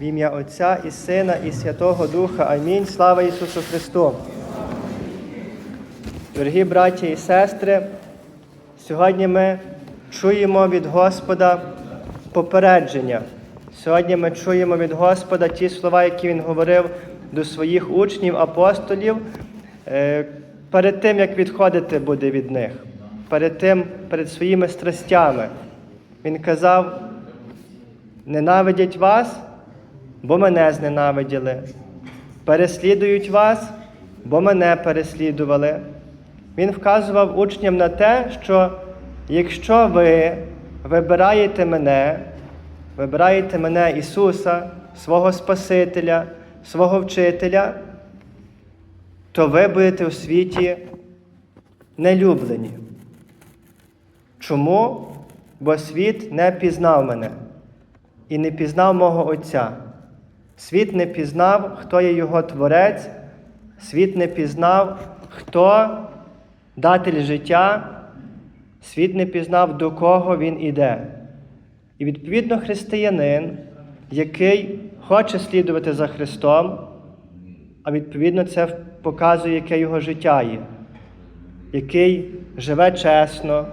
В ім'я Отця і Сина, і Святого Духа. Амінь. Слава Ісусу Христу. Дорогі браті і сестри, сьогодні ми чуємо від Господа попередження. Сьогодні ми чуємо від Господа ті слова, які Він говорив до своїх учнів, апостолів, е, перед тим, як відходити буде від них, перед тим, перед своїми страстями. Він казав, ненавидять вас, бо мене зненавиділи. Переслідують вас, бо мене переслідували. Він вказував учням на те, що якщо ви вибираєте мене, вибираєте мене Ісуса, свого Спасителя, свого вчителя, то ви будете у світі нелюблені. Чому? Бо світ не пізнав мене і не пізнав мого Отця. Світ не пізнав, хто є його творець, світ не пізнав, хто датель життя, світ не пізнав, до кого він іде. І відповідно християнин, який хоче слідувати за Христом, а відповідно це показує, яке його життя є, який живе чесно,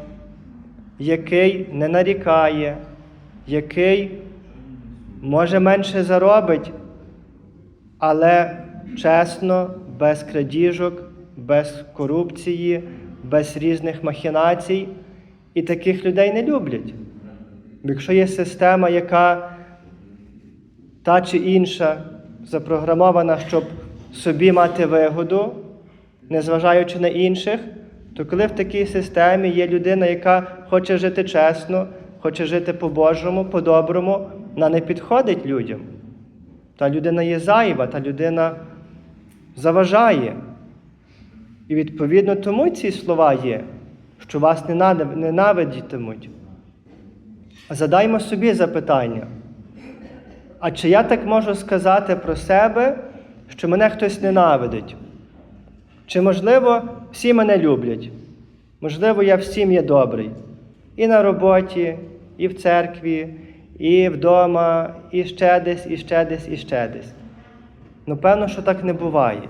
який не нарікає, який може менше заробить, але чесно, без крадіжок, без корупції, без різних махінацій. І таких людей не люблять. Якщо є система, яка та чи інша запрограмована, щоб собі мати вигоду, незважаючи на інших, то коли в такій системі є людина, яка хоче жити чесно, хоче жити по-божому, по-доброму, вона не підходить людям. Та людина є зайва, та людина заважає. І відповідно тому ці слова є, що вас ненавидітимуть. Задаймо собі запитання. А чи я так можу сказати про себе, що мене хтось ненавидить? Чи, можливо, всі мене люблять? Можливо, я всім є добрий. І на роботі, і в церкві, і вдома, і ще десь, і ще десь, і ще десь. Ну, певно, що так не буває.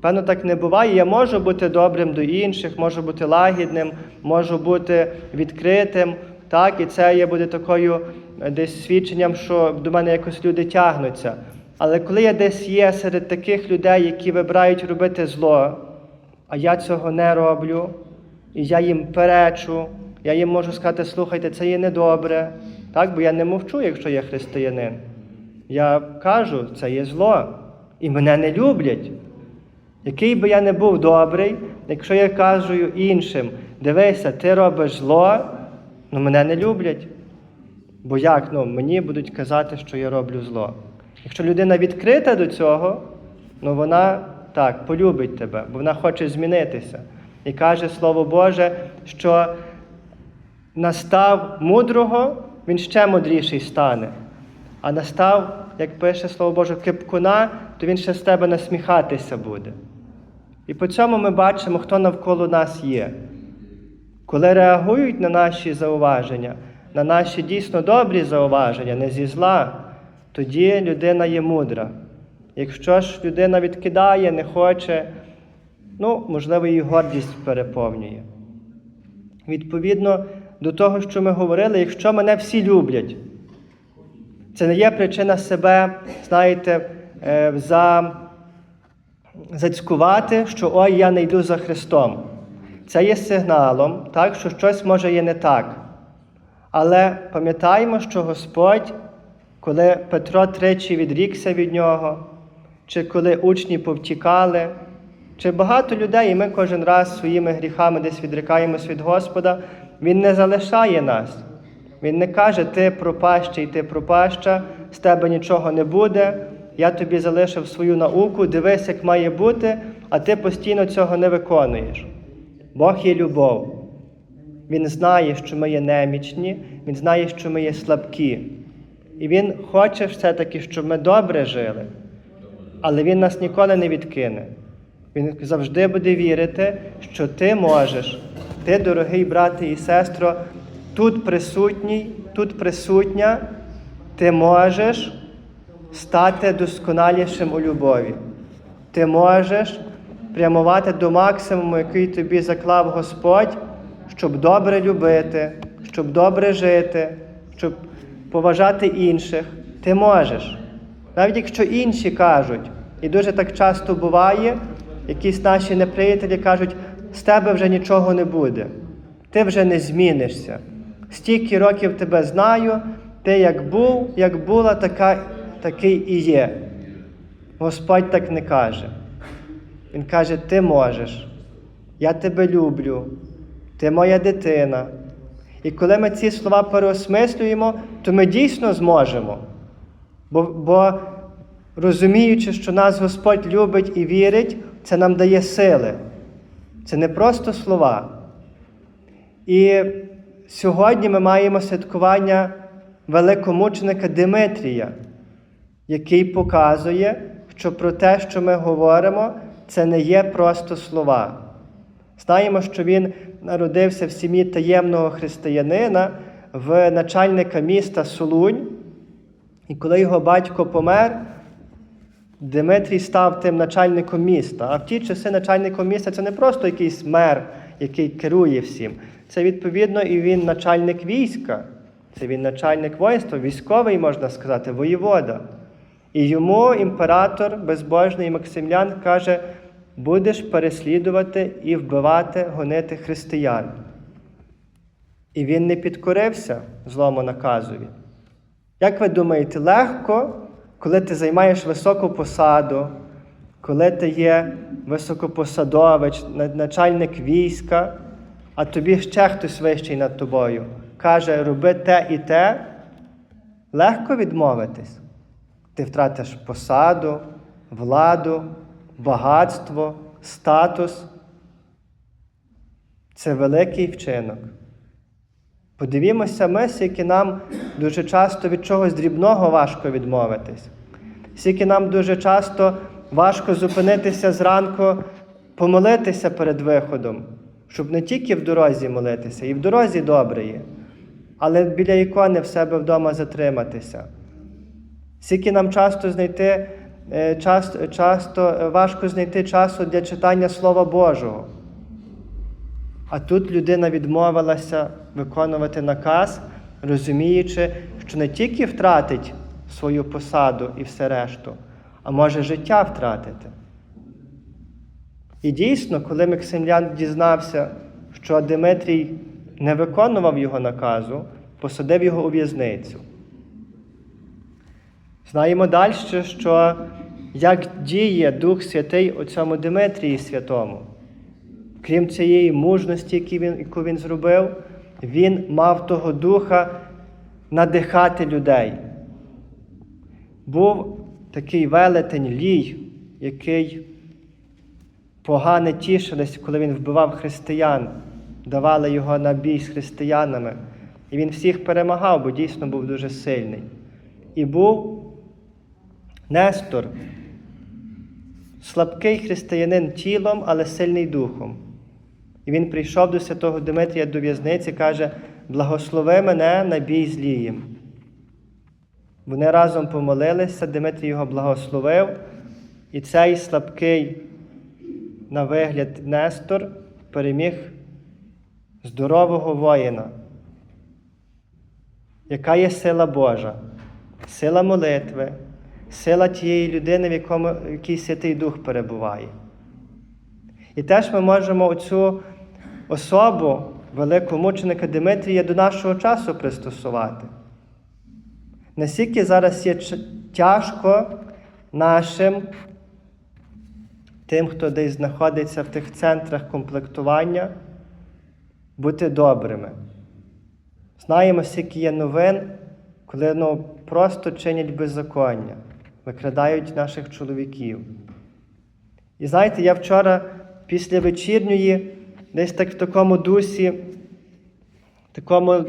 Певно, так не буває. Я можу бути добрим до інших, можу бути лагідним, можу бути відкритим. Так, і це є буде такою е, десь свідченням, що до мене якось люди тягнуться. Але коли я десь є серед таких людей, які вибирають робити зло, а я цього не роблю, і я їм перечу, я їм можу сказати, слухайте, це є недобре, так, бо я не мовчу, якщо я християнин. Я кажу, це є зло, і мене не люблять. Який би я не був добрий, якщо я кажу іншим, дивися, ти робиш зло, ну мене не люблять. Бо як ну, мені будуть казати, що я роблю зло. Якщо людина відкрита до цього, ну вона так, полюбить тебе, бо вона хоче змінитися. І каже Слово Боже, що настав мудрого, він ще мудріший стане. А настав, як пише Слово Боже, кипкуна, то він ще з тебе насміхатися буде. І по цьому ми бачимо, хто навколо нас є. Коли реагують на наші зауваження, на наші дійсно добрі зауваження, не зі зла, тоді людина є мудра. Якщо ж людина відкидає, не хоче, ну, можливо, її гордість переповнює. Відповідно до того, що ми говорили, якщо мене всі люблять, це не є причина себе, знаєте, е, за зацькувати, що ой, я не йду за Христом. Це є сигналом, так, що щось може є не так. Але пам'ятаємо, що Господь, коли Петро тричі відрікся від нього, чи коли учні повтікали, чи багато людей, і ми кожен раз своїми гріхами десь відрікаємось від Господа, Він не залишає нас. Він не каже, ти пропащий, ти пропаща, з тебе нічого не буде, я тобі залишив свою науку, дивись, як має бути, а ти постійно цього не виконуєш. Бог є любов. Він знає, що ми є немічні, Він знає, що ми є слабкі. І Він хоче все-таки, щоб ми добре жили, але Він нас ніколи не відкине. Він завжди буде вірити, що ти можеш, ти, дорогий брате і сестро, тут присутній, тут присутня, ти можеш стати досконалішим у любові. Ти можеш прямувати до максимуму, який тобі заклав Господь, щоб добре любити, щоб добре жити, щоб поважати інших. Ти можеш. Навіть якщо інші кажуть, і дуже так часто буває, якісь наші неприятелі кажуть, з тебе вже нічого не буде, ти вже не змінишся. Стільки років тебе знаю, ти як був, як була, така, такий і є. Господь так не каже. Він каже: Ти можеш, я тебе люблю, ти моя дитина. І коли ми ці слова переосмислюємо, то ми дійсно зможемо. Бо, бо розуміючи, що нас Господь любить і вірить, це нам дає сили. Це не просто слова. І сьогодні ми маємо святкування великомученика Димитрія, який показує, що про те, що ми говоримо, це не є просто слова. Знаємо, що він народився в сім'ї таємного християнина, в начальника міста Солунь. І коли його батько помер, Димитрій став тим начальником міста. А в ті часи начальником міста це не просто якийсь мер, який керує всім. Це відповідно і він начальник війська, це він начальник воїнства, військовий, можна сказати, воєвода. І йому імператор безбожний Максимлян каже: будеш переслідувати і вбивати, гонити християн. І він не підкорився злому наказові. Як ви думаєте, легко, коли ти займаєш високу посаду, коли ти є високопосадовець, начальник війська, а тобі ще хтось вищий над тобою, каже, роби те і те, легко відмовитись. Ти втратиш посаду, владу, багатство, статус. Це великий вчинок. Подивімося ми, скільки нам дуже часто від чогось дрібного важко відмовитись, скільки нам дуже часто важко зупинитися зранку, помолитися перед виходом, щоб не тільки в дорозі молитися, і в дорозі добре але біля ікони в себе вдома затриматися. Скільки нам часто знайти, часто, часто важко знайти часу для читання Слова Божого. А тут людина відмовилася виконувати наказ, розуміючи, що не тільки втратить свою посаду і все решту, а може життя втратити. І дійсно, коли Максимлян дізнався, що Димитрій не виконував його наказу, посадив його у в'язницю. Знаємо далі, що як діє Дух Святий у цьому Димитрії Святому. Крім цієї мужності, яку він, зробив, він мав того духа надихати людей. Був такий велетень лій, який погано тішились, коли він вбивав християн, давали його на бій з християнами. І він всіх перемагав, бо дійсно був дуже сильний. І був Нестор, слабкий християнин тілом, але сильний духом. І він прийшов до святого Димитрія до в'язниці каже: Благослови мене на бій з. Вони разом помолилися, Димитрій його благословив, і цей слабкий, на вигляд Нестор, переміг здорового воїна. Яка є сила Божа? Сила молитви, сила тієї людини, в якому в якій Святий Дух перебуває. І теж ми можемо оцю особу великого мученика Димитрія до нашого часу пристосувати. Наскільки зараз є тяжко нашим, тим, хто десь знаходиться в тих центрах комплектування, бути добрими. Знаємо, скільки є новин, коли ну, просто чинять беззаконня, викрадають наших чоловіків. І знаєте, я вчора після вечірньої, десь так в такому дусі, такому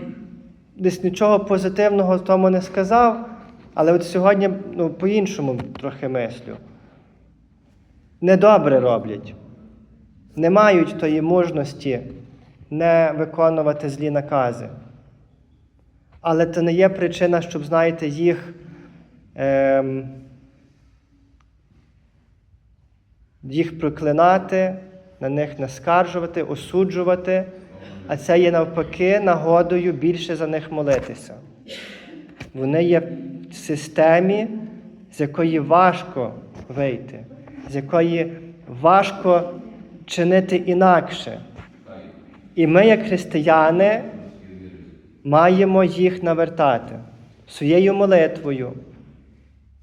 десь нічого позитивного в тому не сказав, але от сьогодні ну, по-іншому трохи мислю. Недобре роблять, не мають тої мужності не виконувати злі накази. Але це не є причина, щоб, знаєте, їх ем, їх проклинати, на них наскаржувати, осуджувати, а це є навпаки нагодою більше за них молитися. Вони є в системі, з якої важко вийти, з якої важко чинити інакше. І ми, як християни, маємо їх навертати своєю молитвою.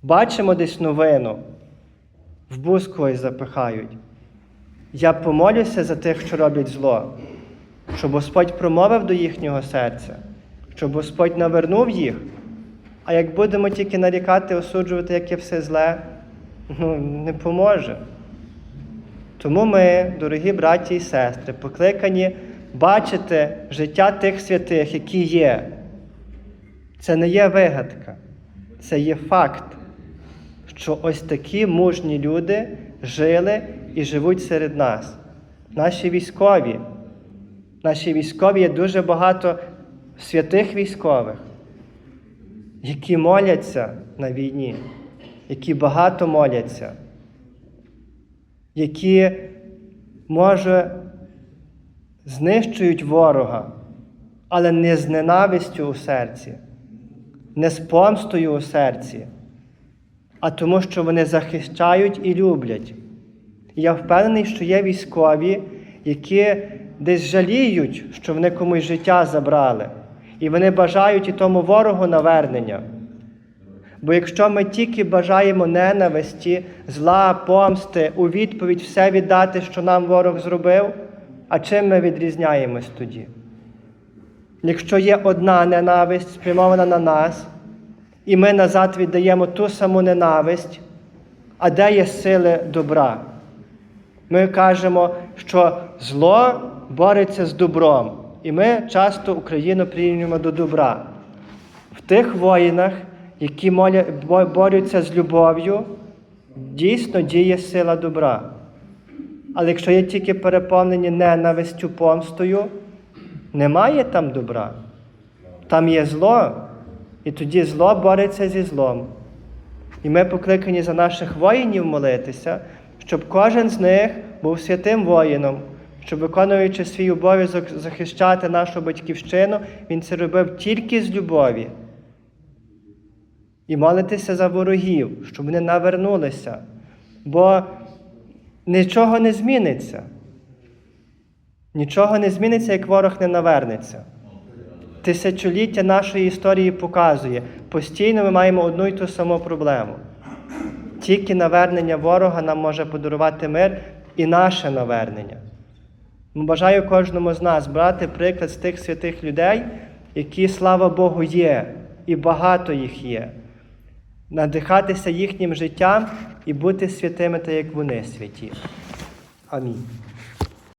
Бачимо десь новину, в бус запихають. Я помолюся за тих, що роблять зло, щоб Господь промовив до їхнього серця, щоб Господь навернув їх. А як будемо тільки нарікати, осуджувати, яке все зле, ну, не поможе. Тому ми, дорогі браті і сестри, покликані бачити життя тих святих, які є. Це не є вигадка, це є факт, що ось такі мужні люди жили і живуть серед нас. Наші військові. Наші військові є дуже багато святих військових, які моляться на війні, які багато моляться, які, може, знищують ворога, але не з ненавистю у серці, не з помстою у серці, а тому, що вони захищають і люблять. Я впевнений, що є військові, які десь жаліють, що вони комусь життя забрали, і вони бажають і тому ворогу навернення. Бо якщо ми тільки бажаємо ненависті, зла, помсти, у відповідь все віддати, що нам ворог зробив, а чим ми відрізняємось тоді? Якщо є одна ненависть, спрямована на нас, і ми назад віддаємо ту саму ненависть, а де є сили добра? Ми кажемо, що зло бореться з добром, і ми часто Україну прирівнюємо до добра. В тих воїнах, які борються з любов'ю, дійсно діє сила добра. Але якщо є тільки переповнені ненавистю, помстою, немає там добра. Там є зло, і тоді зло бореться зі злом. І ми покликані за наших воїнів молитися, щоб кожен з них був святим воїном, щоб, виконуючи свій обов'язок захищати нашу батьківщину, він це робив тільки з любові. І молитися за ворогів, щоб вони навернулися. Бо нічого не зміниться. Нічого не зміниться, як ворог не навернеться. Тисячоліття нашої історії показує, постійно ми маємо одну й ту саму проблему. Тільки навернення ворога нам може подарувати мир і наше навернення. Бажаю кожному з нас брати приклад з тих святих людей, які, слава Богу, є, і багато їх є. Надихатися їхнім життям і бути святими, так як вони святі. Амінь.